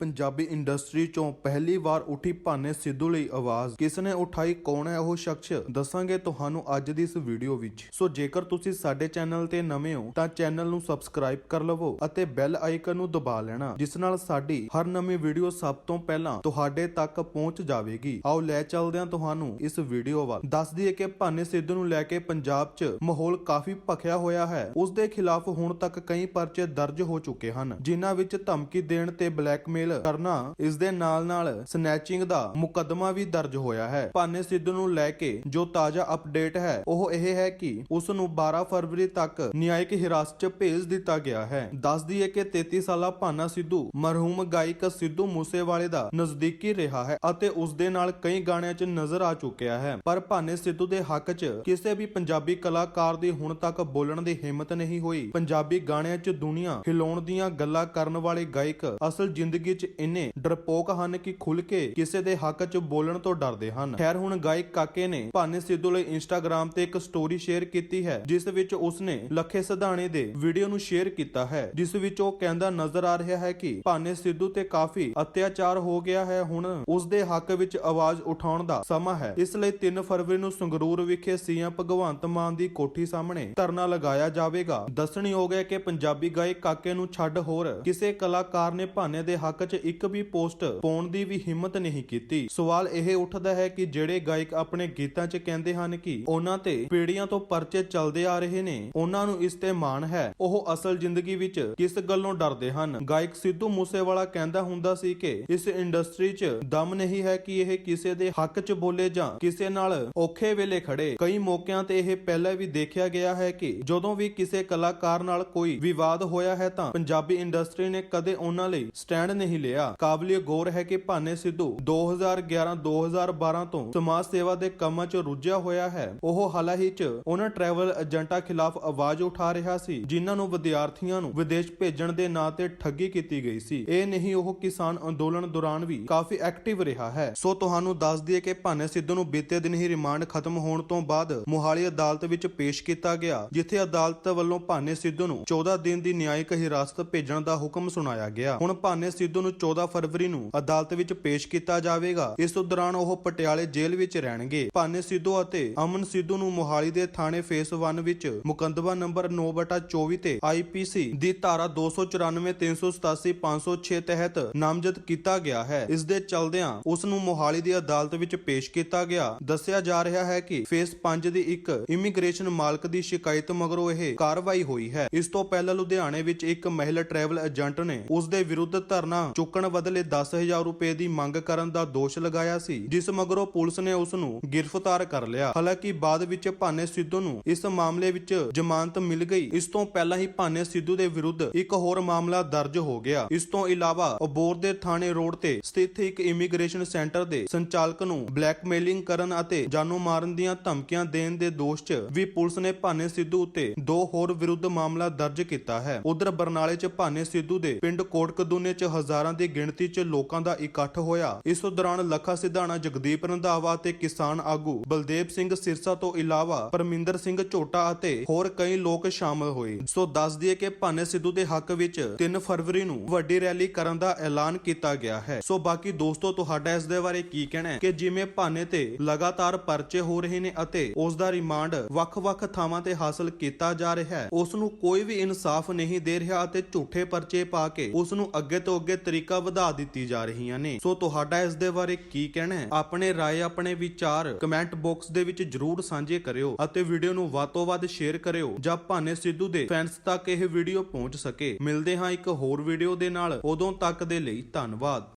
Punjabi industry ਚੋਂ ਪਹਿਲੀ ਵਾਰ ਉੱਠੀ ਭਾਨੇ ਸਿੱਧੂ ਲਈ ਆਵਾਜ਼। ਕਿਸ ਨੇ ਉਠਾਈ, ਕੌਣ ਹੈ ਉਹ ਸ਼ਖਸ? ਦੱਸਾਂਗੇ ਤੁਹਾਨੂੰ ਅੱਜ ਦੀ ਇਸ ਵੀਡੀਓ ਵਿੱਚ। ਸੋ ਜੇਕਰ ਤੁਸੀਂ ਸਾਡੇ ਚੈਨਲ ਤੇ ਨਵੇਂ ਹੋ, ਤਾਂ ਚੈਨਲ ਨੂੰ ਸਬਸਕ੍ਰਾਈਬ ਕਰ ਲਵੋ ਅਤੇ ਬੈਲ ਆਈਕਨ ਨੂੰ ਦਬਾ ਲੈਣਾ, ਜਿਸ ਨਾਲ ਸਾਡੀ ਹਰ ਨਵੀਂ ਵੀਡੀਓ ਸਭ ਤੋਂ ਪਹਿਲਾਂ ਤੁਹਾਡੇ ਤੱਕ ਪਹੁੰਚ ਜਾਵੇਗੀ। ਆਓ ਲੈ ਚੱਲਦੇ ਹਾਂ ਤੁਹਾਨੂੰ ਇਸ ਵੀਡੀਓ ਵੱਲ। ਦੱਸ ਦਈਏ ਕਿ ਭਾਨੇ ਸਿੱਧੂ ਨੂੰ ਲੈ ਕੇ ਪੰਜਾਬ 'ਚ ਮਾਹੌਲ ਕਾਫੀ ਭਖਿਆ ਹੋਇਆ ਹੈ। ਉਸ ਦੇ ਖਿਲਾਫ ਹੁਣ ਤੱਕ ਕਈ ਪਰਚੇ ਦਰਜ ਹੋ ਚੁੱਕੇ ਹਨ, ਜਿਨ੍ਹਾਂ ਵਿੱਚ ਧਮਕੀ ਦੇਣ ਤੇ ਬਲੈਕਮੇਲ ਕਰਨਾ, ਇਸ ਦੇ ਨਾਲ-ਨਾਲ ਸਨੈਚਿੰਗ ਦਾ ਮੁਕੱਦਮਾ ਵੀ ਦਰਜ ਹੋਇਆ ਹੈ। ਭਾਨੇ ਸਿੱਧੂ ਨੂੰ ਲੈ ਕੇ ਜੋ ਤਾਜ਼ਾ ਅਪਡੇਟ ਹੈ, ਉਹ ਇਹ ਹੈ ਕਿ ਉਸ ਨੂੰ 12 ਫਰਵਰੀ ਤੱਕ ਨਿਆਇਕ ਹਿਰਾਸਤ 'ਚ ਭੇਜ ਦਿੱਤਾ ਗਿਆ ਹੈ। ਦੱਸ ਦਈਏ ਕਿ 33 ਸਾਲਾ ਭਾਨਾ ਸਿੱਧੂ ਮਰਹੂਮ ਗਾਇਕ ਸਿੱਧੂ ਮੂਸੇਵਾਲੇ ਦਾ ਨਜ਼ਦੀਕੀ ਰਿਹਾ ਹੈ ਅਤੇ ਉਸ ਦੇ ਨਾਲ ਕਈ ਗਾਣਿਆਂ 'ਚ ਨਜ਼ਰ ਆ ਚੁੱਕਿਆ ਹੈ। ਪਰ ਭਾਨੇ ਸਿੱਧੂ ਦੇ ਹੱਕ 'ਚ ਕਿਸੇ ਵੀ ਪੰਜਾਬੀ ਕਲਾਕਾਰ ਦੀ ਹੁਣ ਤੱਕ ਬੋਲਣ ਦੀ ਹਿੰਮਤ ਨਹੀਂ ਹੋਈ। ਪੰਜਾਬੀ ਗਾਣਿਆਂ 'ਚ ਦੁਨੀਆ ਹਿਲਾਉਣ ਦੀਆਂ ਗੱਲਾਂ ਕਰਨ ਵਾਲੇ ਗਾਇਕ ਅਸਲ ਜ਼ਿੰਦਗੀ 'ਚ ਇੰਨੇ ਡਰਪੋਕ ਹਨ ਕਿ ਖੁੱਲ ਕੇ ਕਿਸੇ ਦੇ ਹੱਕ 'ਚ ਬੋਲਣ ਤੋਂ ਡਰਦੇ ਹਨ। ਖੈਰ, ਹੁਣ ਗਾਇਕ ਕਾਕੇ ਨੇ ਭਾਨੇ ਸਿੱਧੂ ਲਈ ਇੰਸਟਾਗ੍ਰam ਤੇ ਇੱਕ ਸਟੋਰੀ ਸ਼ੇਅਰ ਕੀਤੀ ਹੈ, ਜਿਸ ਵਿੱਚ ਉਸਨੇ ਲੱਖੇ ਸਿਧਾਣੇ ਦੇ ਵੀਡੀਓ ਨੂੰ ਸ਼ੇਅਰ ਕੀਤਾ ਹੈ, ਜਿਸ ਵਿੱਚ ਉਹ ਕਹਿੰਦਾ ਨਜ਼ਰ ਆ ਰਿਹਾ ਹੈ ਕਿ ਭਾਨੇ ਸਿੱਧੂ ਤੇ ਕਾਫੀ ਅਤਿਆਚਾਰ ਹੋ ਗਿਆ ਹੈ। ਹੁਣ ਉਸ ਦੇ ਹੱਕ ਵਿੱਚ ਆਵਾਜ਼ ਉਠਾਉਣ ਦਾ ਸਮਾਂ ਹੈ। ਇਸ ਲਈ 3 ਫਰਵਰੀ ਨੂੰ ਸੰਗਰੂਰ ਵਿਖੇ ਸੀਐਮ ਭਗਵੰਤ ਮਾਨ ਦੀ ਕੋਠੀ ਸਾਹਮਣੇ ਧਰਨਾ ਲਗਾਇਆ ਜਾਵੇਗਾ। ਦੱਸਣੀ ਦੱਸਣਯੋਗ ਹੈ ਕਿ ਪੰਜਾਬੀ ਗਾਇਕ ਕਾਕੇ ਨੂੰ ਛੱਡ ਹੋਰ ਕਿਸੇ ਕਲਾਕਾਰ ਨੇ ਭਾਨੇ ਦੇ ਹੱਕ 'ਚ ਇੱਕ ਵੀ ਪੋਸਟ ਪਾਉਣ ਦੀ ਵੀ ਹਿੰਮਤ ਨਹੀਂ ਕੀਤੀ। ਸਵਾਲ ਇਹ ਉੱਠਦਾ ਹੈ ਕਿ ਜਿਹੜੇ ਗਾਇਕ ਆਪਣੇ ਗੀਤਾਂ 'ਚ ਕਹਿੰਦੇ ਹਨ ਕਿ ਉਹਨਾਂ ਤੇ ਪੀੜ੍ਹੀਆਂ ਤੋਂ ਪਰਚੇ ਚੱਲਦੇ ਆ ਰਹੇ ਨੇ, ਉਹਨਾਂ ਨੂੰ ਇਸ ਤੇ ਮਾਣ ਹੈ। ਉਹ ਅਸਲ ਜ਼ਿੰਦਗੀ ਵਿੱਚ ਕਿਸ ਗੱਲੋਂ ਡਰਦੇ ਹਨ? ਗਾਇਕ ਸਿੱਧੂ ਮੂਸੇਵਾਲਾ ਕਹਿੰਦਾ ਹੁੰਦਾ ਸੀ ਕਿ ਇਸ ਇੰਡਸਟਰੀ 'ਚ ਦਮ ਨਹੀਂ ਹੈ ਕਿ ਇਹ ਕਿਸੇ ਦੇ ਹੱਕ 'ਚ ਬੋਲੇ ਜਾਂ ਕਿਸੇ ਨਾਲ ਔਖੇ ਵੇਲੇ ਖੜੇ ਕਈ ਮੌਕਿਆਂ ਤੇ ਇਹ ਪਹਿਲਾਂ ਵੀ ਦੇਖਿਆ ਗਿਆ ਹੈ ਕਿ ਜਦੋਂ ਵੀ ਕਿਸੇ ਕਲਾਕਾਰ ਨਾਲ ਕੋਈ ਵਿਵਾਦ ਹੋਇਆ ਹੈ ਤਾਂ ਪੰਜਾਬੀ ਇੰਡਸਟਰੀ ਨੇ ਕਦੇ ਉਹਨਾਂ ਲਈ ਸਟੈਂਡ ਨਹੀਂ ਲਿਆ। ਕਾਬਲਿਏ ਗੌਰ ਹੈ ਕਿ ਭਾਨੇ ਸਿੱਧੂ 2011-2012 ਤੋਂ ਸਮਾਜ ਸੇਵਾ ਦੇ ਕੰਮਾਂ 'ਚ ਰੁੱਝਿਆ ਹੋਇਆ ਹੈ। ਉਹ ਹਾਲ 'ਚ ਉਹਨਾਂ ਟਰੈਵਲ ਏਜੰਟਾਂ ਖਿਲਾਫ ਆਵਾਜ਼ ਉਠਾ ਰਿਹਾ ਸੀ, ਜਿਨ੍ਹਾਂ ਨੂੰ ਵਿਦਿਆਰਥੀਆਂ ਨੂੰ ਵਿਦੇਸ਼ ਭੇਜਣ ਦੇ ਨਾਂ ਤੇ ਠੱਗੀ ਕੀਤੀ ਗਈ ਸੀ। ਇਹ ਨਹੀਂ, ਉਹ ਕਿਸਾਨ ਅੰਦੋਲਨ ਦੌਰਾਨ ਵੀ ਕਾਫੀ ਐਕਟਿਵ ਰਿਹਾ ਹੈ। ਸੋ ਤੁਹਾਨੂੰ ਦੱਸ ਦਈਏ ਕਿ ਭਾਨੇ ਸਿੱਧੂ ਨੂੰ ਬੀਤੇ ਦਿਨ ਹੀ ਰਿਮਾਂਡ ਖਤਮ ਹੋਣ ਤੋਂ ਬਾਅਦ ਮੁਹਾਲੀ ਅਦਾਲਤ ਵਿੱਚ ਪੇਸ਼ ਕੀਤਾ ਗਿਆ, ਜਿੱਥੇ ਅਦਾਲਤ ਵੱਲੋਂ ਭਾਨੇ ਸਿੱਧੂ ਨੂੰ 14 ਦਿਨ ਦੀ ਨਿਆਇਕ ਹਿਰਾਸਤ ਭੇਜਣ ਦਾ ਹੁਕਮ ਸੁਣਾਇਆ ਗਿਆ। ਹੁਣ ਭਾਨੇ ਸਿੱਧੂ ਨੂੰ 14 ਫਰਵਰੀ ਨੂੰ ਅਦਾਲਤ ਵਿੱਚ ਪੇਸ਼ ਕੀਤਾ ਜਾਵੇਗਾ। ਇਸ ਦੌਰਾਨ ਉਹ ਪਟਿਆਲੇ ਜੇਲ੍ਹ ਵਿੱਚ ਰਹਿਣਗੇ। ਭਾਨੇ ਸਿੱਧੂ ਅਤੇ ਅਮਨ ਸਿੱਧੂ ਨੂੰ ਮੋਹਾਲੀ ਦੇ ਥਾਣੇ ਫੇਸ 1 ਵਿੱਚ ਮੁਕੰਦਮਾ ਨੰਬਰ 9/24 ਤੇ ਆਈਪੀਸੀ ਦੀ ਧਾਰਾ 294 387 506 ਤਹਿਤ ਨਾਮਜ਼ਦ ਕੀਤਾ ਗਿਆ ਹੈ। ਇਸ ਦੇ ਚਲਦਿਆਂ ਉਸ ਨੂੰ ਮੋਹਾਲੀ ਦੀ ਅਦਾਲਤ ਵਿੱਚ ਪੇਸ਼ ਕੀਤਾ ਗਿਆ। ਦੱਸਿਆ ਜਾ ਰਿਹਾ ਹੈ ਕਿ ਫੇਸ 5 ਦੀ ਇੱਕ ਇਮੀਗ੍ਰੇਸ਼ਨ ਮਾਲਕ ਦੀ ਸ਼ਿਕਾਇਤ ਮਗਰੋਂ ਇਹ ਕਾਰਵਾਈ ਹੋਈ ਹੈ। ਇਸ ਤੋਂ ਪਹਿਲਾਂ ਲੁਧਿਆਣੇ ਵਿੱਚ ਇੱਕ ਮਹਿਲਾ ਟਰੈਵਲ ਏਜੰਟ ਨੇ ਉਸ ਦੇ ਵਿਰੁੱਧ ਧਰਨਾ ਚੁੱਕਣ ਬਦਲੇ 10000 ਰੁਪਏ ਦੀ ਮੰਗ ਕਰਨ ਦਾ ਦੋਸ਼ ਲਗਾਇਆ ਸੀ, ਜਿਸ ਮਗਰੋਂ ਪੁਲਿਸ ਨੇ ਉਸ ਨੂੰ ਗ੍ਰਿਫਤਾਰ ਕਰ ਲਿਆ। ਹਾਲਾਂਕਿ ਬਾਅਦ ਵਿੱਚ ਭਾਨੇ ਸਿੱਧੂ ਨੂੰ ਇਸ ਮਾਮਲੇ ਵਿੱਚ ਜ਼ਮਾਨਤ ਮਿਲ ਗਈ। ਇਸ ਤੋਂ ਪਹਿਲਾਂ ਹੀ ਭਾਨੇ ਸਿੱਧੂ ਦੇ ਵਿਰੁੱਧ ਇੱਕ ਹੋਰ ਮਾਮਲਾ ਦਰਜ ਹੋ ਗਿਆ। ਇਸ ਤੋਂ ਇਲਾਵਾ ਅਬੋਰ ਦੇ ਥਾਣੇ ਰੋਡ ਤੇ ਸਥਿਤ ਇੱਕ ਇਮੀਗ੍ਰੇਸ਼ਨ ਸੈਂਟਰ ਦੇ ਸੰਚਾਲਕ ਨੂੰ ਬਲੈਕਮੇਲਿੰਗ ਕਰਨ ਅਤੇ ਜਾਨੋਂ ਮਾਰਨ ਦੀਆਂ ਧਮਕੀਆਂ ਦੇਣ ਦੇ ਦੋਸ਼ 'ਚ ਵੀ ਪੁਲਿਸ ਨੇ ਭਾਨੇ ਸਿੱਧੂ ਉੱਤੇ ਦੋ ਹੋਰ ਵਿਰੁੱਧ ਮਾਮਲਾ ਦਰਜ ਕੀਤਾ ਹੈ। ਉਧਰ ਬਰਨਾਲੇ 'ਚ ਭਾਨੇ ਸਿੱਧੂ ਦੇ ਪਿੰਡ ਕੋਟਕਦੂਨੇ 'ਚ ਹਜ਼ਾਰ ਦੀ ਗਿਣਤੀ 'ਚ ਲੋਕਾਂ ਦਾ ਇਕੱਠ ਹੋਇਆ। ਇਸ ਦੌਰਾਨ ਲੱਖਾ ਸਿਧਾਣਾ ਜਗਦੀਪ ਰੰਧਾਵਾ ਤੇ ਕਿਸਾਨ ਆਗੂ ਬਲਦੇਵ ਸਿੰਘ ਸਿਰਸਾ ਤੋਂ ਇਲਾਵਾ ਪਰਮਿੰਦਰ ਸਿੰਘ ਝੋਟਾ ਅਤੇ ਹੋਰ ਕਈ ਲੋਕ ਸ਼ਾਮਲ ਹੋਏ। ਸੋ ਦੱਸ ਦਈਏ ਕਿ ਭਾਨੇ ਸਿੱਧੂ ਦੇ ਹੱਕ ਵਿੱਚ 3 ਫਰਵਰੀ ਨੂੰ ਵੱਡੀ ਰੈਲੀ ਕਰਨ ਦਾ ਐਲਾਨ ਕੀਤਾ ਗਿਆ ਹੈ। ਸੋ ਬਾਕੀ ਦੋਸਤੋ, ਤੁਹਾਡਾ ਇਸ ਦੇ ਬਾਰੇ ਕੀ ਕਹਿਣਾ ਹੈ? ਕਿ ਜਿਵੇਂ ਭਾਨੇ ਤੇ ਲਗਾਤਾਰ ਪਰਚੇ ਹੋ ਰਹੇ ਨੇ ਅਤੇ ਉਸ ਦਾ ਰਿਮਾਂਡ ਵੱਖ-ਵੱਖ ਥਾਵਾਂ ਤੇ ਹਾਸਲ ਕੀਤਾ ਜਾ ਰਿਹਾ ਹੈ, ਉਸ ਨੂੰ ਕੋਈ ਵੀ ਇਨਸਾਫ ਨਹੀਂ ਦੇ ਰਿਹਾ ਅਤੇ ਝੂਠੇ ਪਰਚੇ ਪਾ ਕੇ ਉਸ ਨੂੰ ਅੱਗੇ ਤੋਂ ਅੱਗੇ ਤਰੀਕਾ ਵਧਾ ਦਿੱਤੀ ਜਾ ਰਹੀਆਂ ਨੇ। ਸੋ ਤੁਹਾਡਾ ਇਸ ਦੇ ਬਾਰੇ ਕੀ ਕਹਿਣਾ ਹੈ? ਆਪਣੇ ਰਾਏ, ਆਪਣੇ ਵਿਚਾਰ ਕਮੈਂਟ ਬਾਕਸ ਦੇ ਵਿੱਚ ਜਰੂਰ ਸਾਂਝੇ ਕਰਿਓ ਅਤੇ ਵੀਡੀਓ ਨੂੰ ਵੱਧ ਤੋਂ ਵੱਧ ਸ਼ੇਅਰ ਕਰਿਓ, ਜਾਂ ਭਾਨੇ ਸਿੱਧੂ ਦੇ ਫੈਨਸ ਤੱਕ ਇਹ ਵੀਡੀਓ ਪਹੁੰਚ ਸਕੇ। ਮਿਲਦੇ ਹਾਂ ਇੱਕ ਹੋਰ ਵੀਡੀਓ ਦੇ ਨਾਲ। ਉਦੋਂ ਤੱਕ ਦੇ ਲਈ ਧੰਨਵਾਦ।